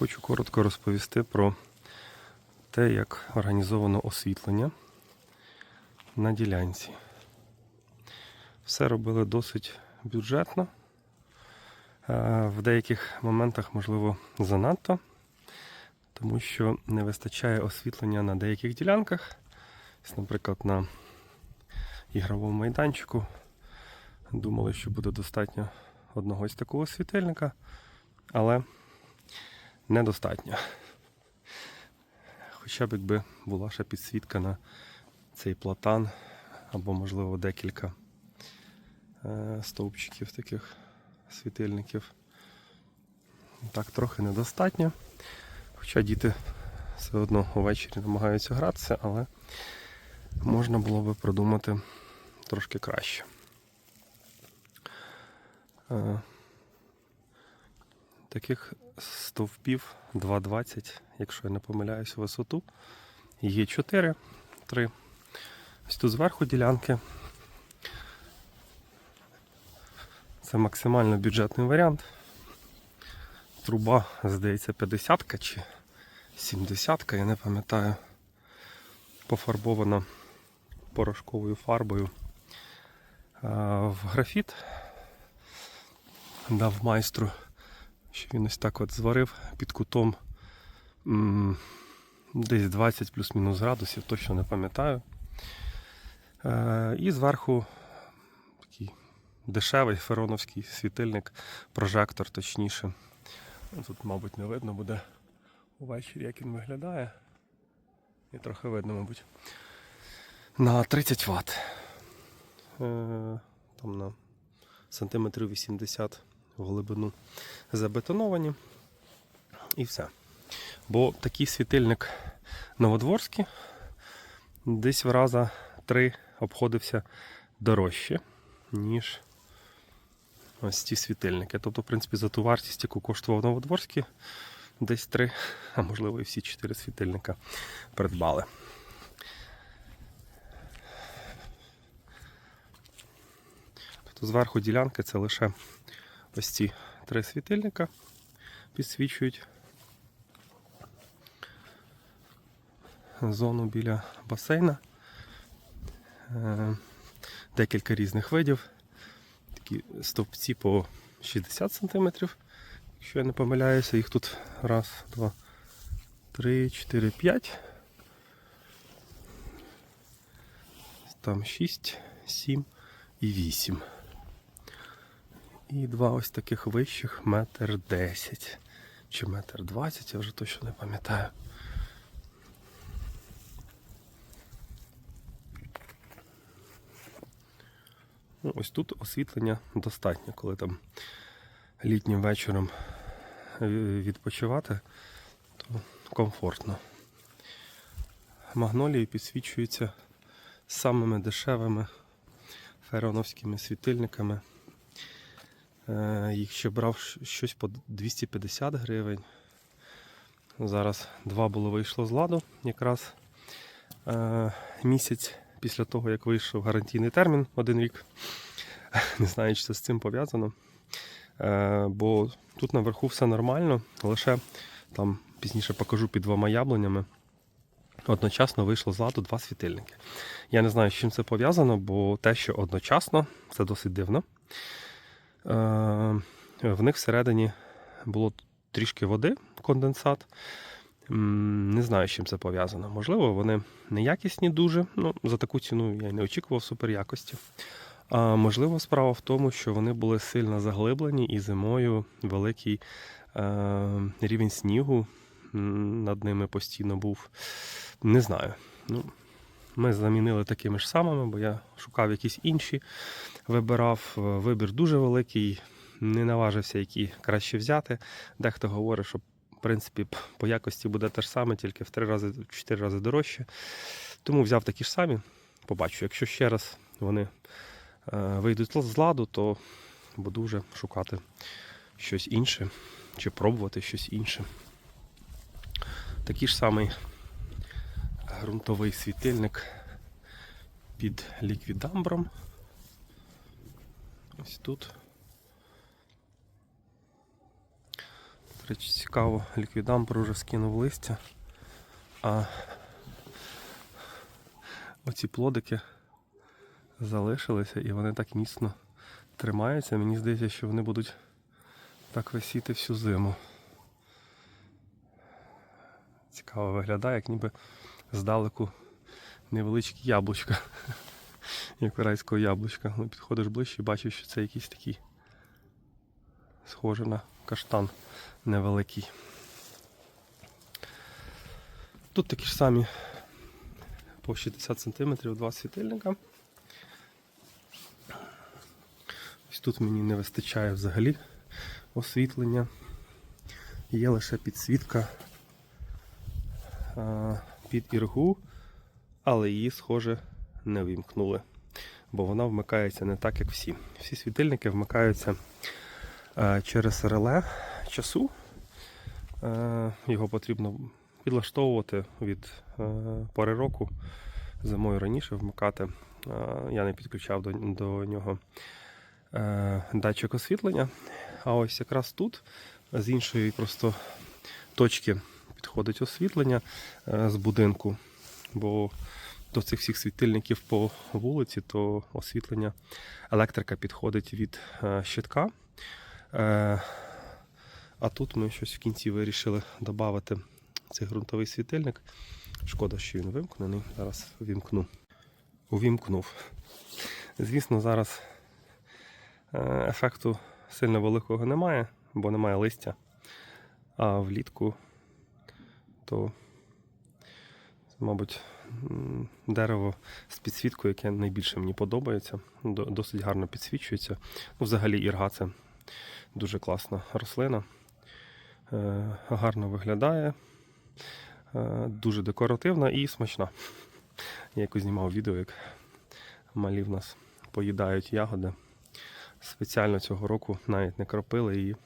Хочу коротко розповісти про те, як організовано освітлення на ділянці. Все робили досить бюджетно. Е, В деяких моментах, можливо, занадто, тому що не вистачає освітлення на деяких ділянках. Наприклад, на ігровому майданчику думали, що буде достатньо одного ось такого світильника, але недостатньо. Хоча б якби була ще підсвітка на цей платан, або, можливо, декілька е, стовпчиків таких світильників. Так, трохи недостатньо. Хоча діти все одно увечері намагаються гратися, але можна було би продумати трошки краще. Таких стовпів 2,20, якщо я не помиляюсь, висоту. Є 4, 3. Ось тут зверху ділянки. Це максимально бюджетний варіант. Труба, здається, 50 чи 70 я не пам'ятаю. Пофарбована порошковою фарбою в графіт. Дав майстру, що він ось так от зварив під кутом десь 20 плюс-мінус градусів, точно не пам'ятаю. Е, і зверху такий дешевий фероновський світильник, прожектор точніше. Тут, мабуть, не видно буде увечері, як він виглядає. І трохи видно, мабуть. На 30 Вт. Е, там на сантиметрів 80 в глибину забетоновані. І все. Бо такий світильник новодворський десь в раза три обходився дорожче, ніж ось ці світильники. Тобто, в принципі, за ту вартість, яку коштував новодворський, десь три, а можливо і всі чотири світильника придбали. Тобто зверху ділянки це лише ось ці три світильника підсвічують зону біля басейна. Е, Декілька різних видів. Такі стовпці по 60 см, якщо я не помиляюся, їх тут раз, два, три, чотири, п'ять. Там 6, 7 і 8. І два ось таких вищих метр 10 чи метр 20, я вже точно не пам'ятаю. Ну, ось тут освітлення достатньо, коли там літнім вечором е, відпочивати, то комфортно. Магнолії підсвічуються самими дешевими фероновськими світильниками. Е, Їх ще брав щось по 250 гривень. Зараз два було вийшло з ладу якраз е, місяць після того, як вийшов гарантійний термін один рік. Не знаю, чи це з цим пов'язано. Е, Бо тут наверху все нормально, лише там пізніше покажу під двома яблунями. Одночасно вийшло з ладу два світильники. Я не знаю, з чим це пов'язано, бо те, що одночасно, це досить дивно. Е, В них всередині було трішки води, конденсат. Не знаю, з чим це пов'язано. Можливо, вони неякісні дуже. Ну, за таку ціну я й не очікував суперякості. А можливо, справа в тому, що вони були сильно заглиблені і зимою великий е, рівень снігу над ними постійно був. Не знаю. Ну, ми замінили такими ж самими, бо я шукав якісь інші, вибирав. Е, Вибір дуже великий, не наважився, які краще взяти. Дехто говорить, що в принципі по якості буде те ж саме, тільки в три рази, в чотири рази дорожче. Тому взяв такі ж самі. Побачу, якщо ще раз вони е, вийдуть з ладу, то буду вже шукати щось інше чи пробувати щось інше. Такий ж самий ґрунтовий світильник під ліквідамбром. Ось тут. До речі, цікаво, ліквідампер уже скинув листя, а оці плодики залишилися і вони так міцно тримаються. Мені здається, що вони будуть так висіти всю зиму. Цікаво виглядає, як ніби здалеку невеличкі яблучка. Як райського яблучка. Ну, підходиш ближче і бачиш, що це якийсь такий схоже на каштан невеликий. Тут такі ж самі по 60 см два світильника. Ось тут мені не вистачає взагалі освітлення. Є лише підсвітка під іргу, але її, схоже, не вимкнули, бо вона вмикається не так, як всі. Всі світильники вмикаються е, через реле часу. Е, Його потрібно підлаштовувати від е, пори року. Зимою раніше вмикати. Я не підключав до, до нього датчик освітлення. А ось якраз тут з іншої просто точки підходить освітлення е, з будинку. Бо до цих всіх світильників по вулиці, то освітлення електрика підходить від е, щитка. Е, а тут ми щось в кінці вирішили додати цей ґрунтовий світильник. Шкода, що він вимкнений. Зараз вімкну. Увімкнув. Звісно, зараз ефекту сильно великого немає, бо немає листя. А влітку то, мабуть, дерево з підсвіткою, яке найбільше мені подобається. Досить гарно підсвічується. Ну, взагалі ірга це дуже класна рослина. Е, Гарно виглядає, е, дуже декоративна і смачна. Я якось знімав відео, як малі в нас поїдають ягоди. Спеціально цього року навіть не кропили її.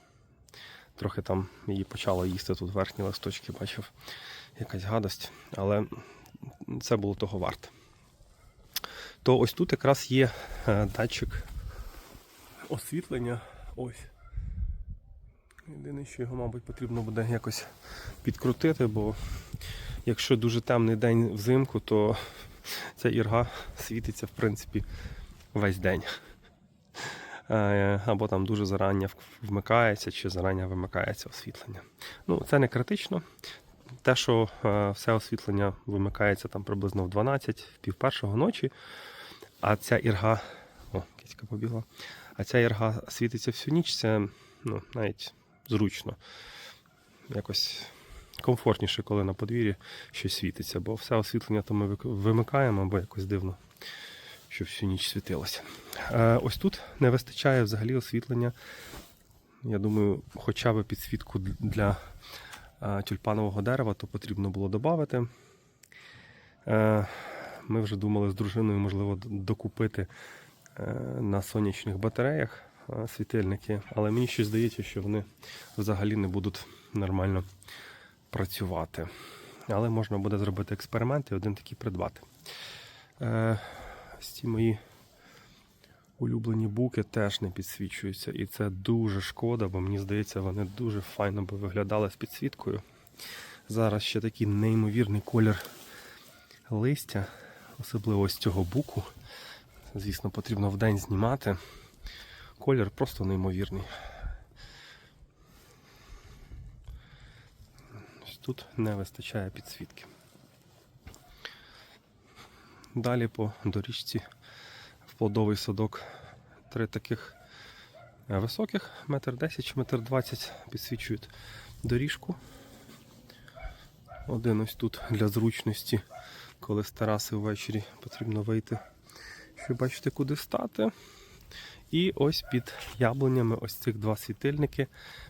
Трохи там її почало їсти тут верхні листочки, бачив якась гадость, але це було того варте. То ось тут якраз є е, датчик освітлення. Ось. Єдине, що його, мабуть, потрібно буде якось підкрутити, бо якщо дуже темний день взимку, то ця ірга світиться, в принципі, весь день. Е, Або там дуже зарання вмикається, чи зарання вимикається освітлення. Ну, це не критично. Те, що е, все освітлення вимикається там приблизно в 12, в пів першого ночі, а ця ірга. О, кіцька побігла. А ця ірга світиться всю ніч, це ну, навіть зручно. Якось комфортніше, коли на подвір'ї щось світиться, бо все освітлення то ми вимикаємо, бо якось дивно, що всю ніч світилося. Е, ось тут не вистачає взагалі освітлення. Я думаю, хоча б підсвітку для е, тюльпанового дерева, то потрібно було додати. Е, Ми вже думали з дружиною, можливо, докупити на сонячних батареях світильники, але мені щось здається, що вони взагалі не будуть нормально працювати. Але можна буде зробити експеримент і один такий придбати. Ось ці мої улюблені буки теж не підсвічуються. І це дуже шкода, бо мені здається, вони дуже файно би виглядали з підсвіткою. Зараз ще такий неймовірний колір листя, особливо з цього буку. Звісно, потрібно вдень знімати. Колір просто неймовірний. Тут не вистачає підсвітки. Далі по доріжці в плодовий садок три таких е, високих, метр десять, чи метр двадцять підсвічують доріжку. Один ось тут для зручності, коли з тераси ввечері потрібно вийти, щоб бачити, куди стати. І ось під яблунями ось цих два світильники,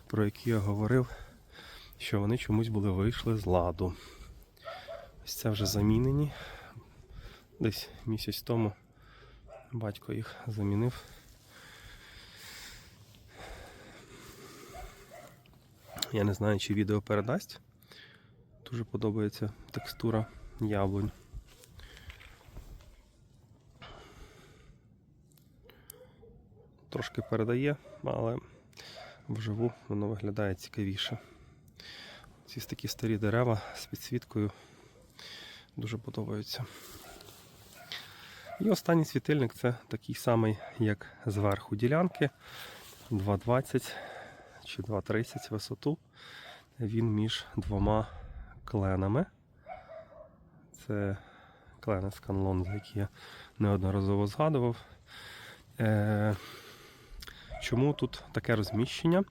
про які я говорив, що вони чомусь були вийшли з ладу. Ось це вже замінені. Десь місяць тому батько їх замінив. Я не знаю, чи відео передасть. Дуже подобається текстура яблунь. Трошки передає, але вживу воно виглядає цікавіше. Ці такі старі дерева з підсвіткою дуже подобаються. І останній світильник це такий самий, як зверху ділянки. 2,20 чи 2,30 висоту. Він між двома кленами. Це клени з канлон, за які я неодноразово згадував. Е, чому тут таке розміщення?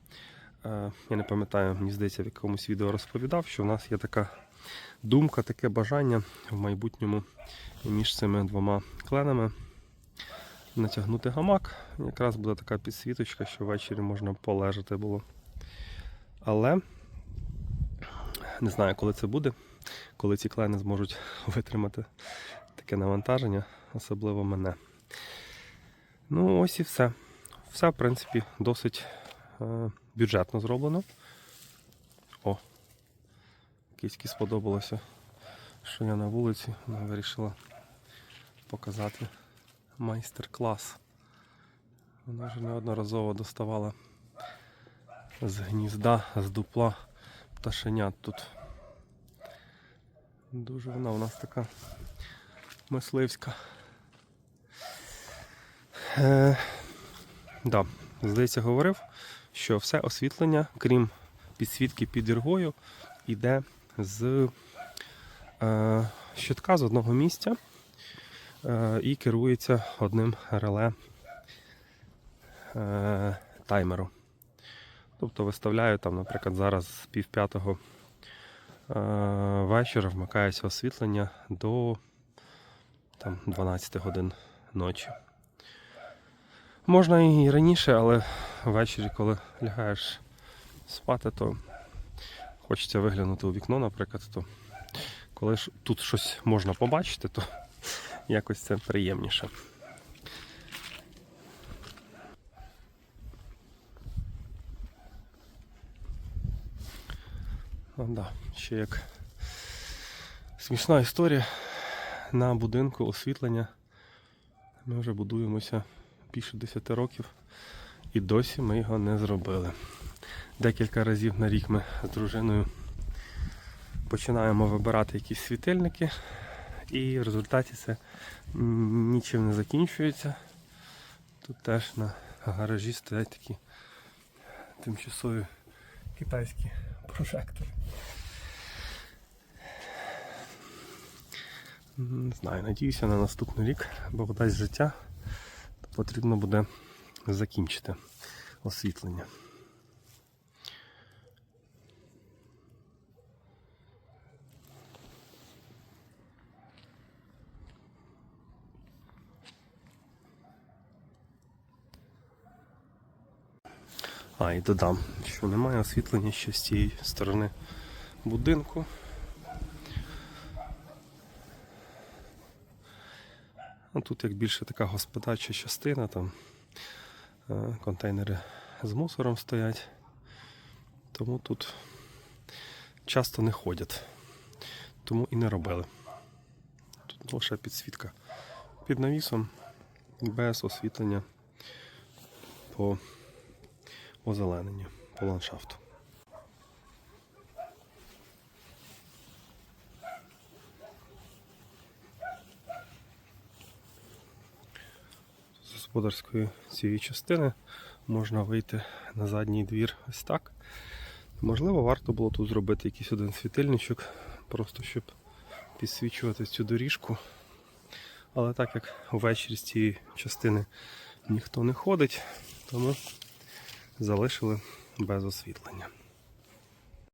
Е, я не пам'ятаю, мені здається, в якомусь відео розповідав, що в нас є така думка, таке бажання в майбутньому між цими двома кленами натягнути гамак. Якраз буде така підсвіточка, що ввечері можна полежати було. Але не знаю, коли це буде, коли ці клени зможуть витримати таке навантаження, особливо мене. Ну, ось і все. Все, в принципі, досить е, бюджетно зроблено. О, киськи сподобалося, що я на вулиці вона вирішила показати майстер-клас. Вона вже неодноразово доставала з гнізда, з дупла пташенят тут. Дуже вона у нас така мисливська. Е, да, здається, говорив, що все освітлення, крім підсвітки під іргою, йде з е, щитка з одного місця е, і керується одним реле е, таймеру. Тобто виставляю там, наприклад, зараз з пів п'ятого е, вечора вмикається освітлення до там, 12 годин ночі. Можна і раніше, але ввечері, коли лягаєш спати, то хочеться виглянути у вікно, наприклад, то коли ж тут щось можна побачити, то якось це приємніше. А, да, ще як смішна історія на будинку освітлення. Ми вже будуємося більше 10 років і досі ми його не зробили. Декілька разів на рік ми з дружиною починаємо вибирати якісь світильники, і в результаті це нічим не закінчується. Тут теж на гаражі стоять такі тимчасові китайські прожектори. Не знаю, надіюся на наступний рік, бо дасть життя, то потрібно буде закінчити освітлення. А, і додам, що немає освітлення ще з цієї сторони будинку. А тут як більше така господарча частина, там е, контейнери з мусором стоять, тому тут часто не ходять, тому і не робили. Тут лише підсвітка під навісом, без освітлення по озелененню, по ландшафту. З господарської цієї частини можна вийти на задній двір ось так. Можливо, варто було тут зробити якийсь один світильничок, просто щоб підсвічувати цю доріжку. Але так як ввечері з цієї частини ніхто не ходить, тому залишили без освітлення.